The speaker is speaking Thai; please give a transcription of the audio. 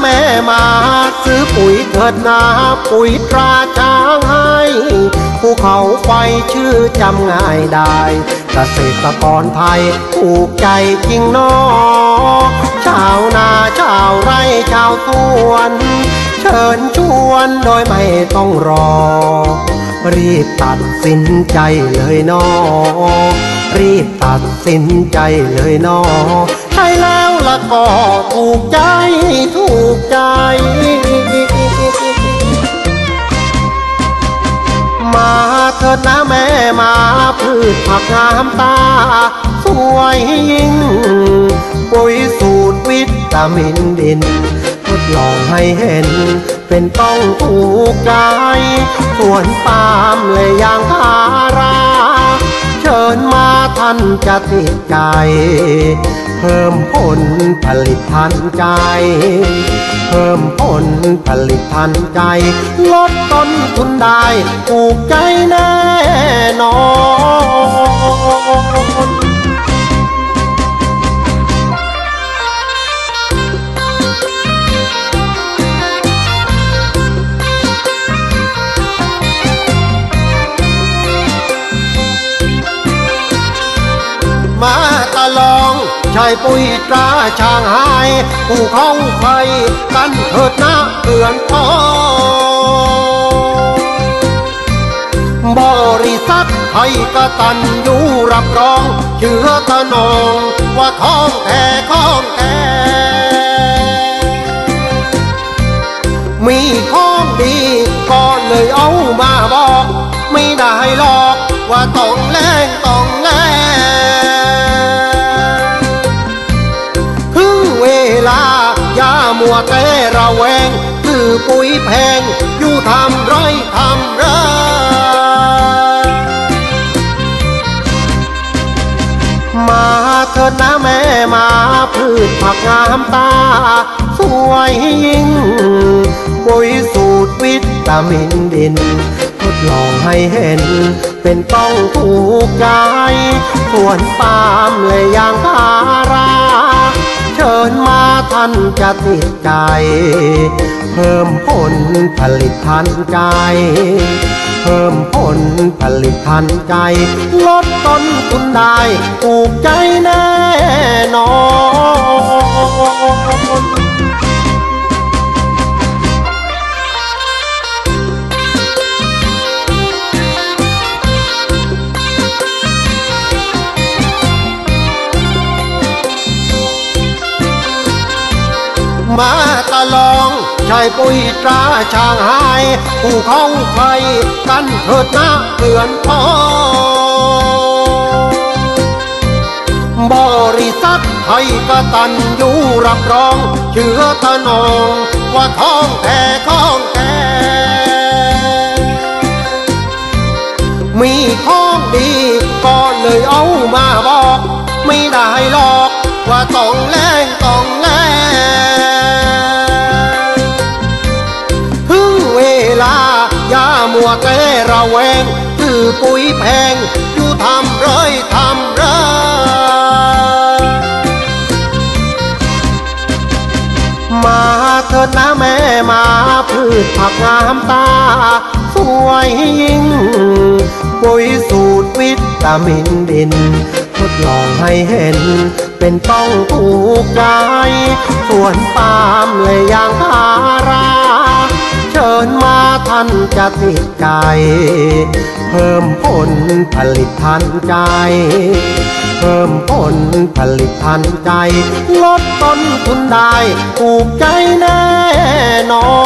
แม่มาซื้อปุ๋ยเกิดนาปุ๋ยตราช้างให้ภูเขาไฟชื่อจำง่ายได้เกษตรกรไทยถูกใจจริงนอชาวนาชาวไร่ชาวสวน เชิญชวนโดยไม่ต้องรอ รีบตัดสินใจเลยนอรีบตัดสินใจเลยนอใช่แล้วละก็ถูกใจ ถูกใจ มาเถิดนะแม่มาพืชผักงามตา สวยยิ่งปุ๋ยสูตรวิตามินดินทดลองให้เห็น เป็นต้องถูกใจสวนปาล์มเลยยางพารา เชิญมาท่านจะติดใจ เพิ่มผลผลิตทันใจ เพิ่มผลผลิตทันใจ ลดต้นทุนได้ถูกใจแน่นอนมาตะลอง ใช้ปุ๋ยตราช่างหายผู้เขาไฟกันเถิดนะเตือนพอบริษัทไทยกตันอยู่รับรองเชื่อตะนองว่าของแท้ของแท้มีของดีก็เลยเอามาบอก ไม่ได้หรอกว่าต้องแรงต้องแรง วแต่ระแวง คือปุ๋ยแพง อยู่ทำไรทำไรมาเถิดนะแม่มาพืชผักงามตา สวยยิ่งปุ๋ยสูตรวิตามินดินทดลองให้เห็น เป็นต้องถูกใจส่วนปาล์มเลยยางพารา ชิญมาท่านจะติดใจ เพิ่มผลผลิตทันใจ เพิ่มผลผลิตทันใจ ลดต้นทุนได้ถูกใจแน่นอน มาตะลองใช้ปุ๋ยตราช่างหายผู้เขาไฟกันเถิดนะเตือนพอบริษัทไทยกตันอยู่รับรอง เชื่อตะนองว่าของแท้ของแท้มีของดีก็เลยเอามาบอก ไม่ได้หรอกว่าต้องแรงต้องแรง วแต่ระแวงคือปุ๋ยแพง อยู่ทำไรทำไรมาเถิดนะแม่มาพืชผักงามตา สวยยิ่งปุ๋ยสูตรวิตามินดิน ทดลองให้เห็น เป็นต้องถูกใจส่วนปาล์มเลยยางพารา เชิญมา จะติดใจ เพิ่มผลผลิตทันใจ เพิ่มผลผลิตทันใจ ลดต้นทุนได้ถูกใจแน่นอน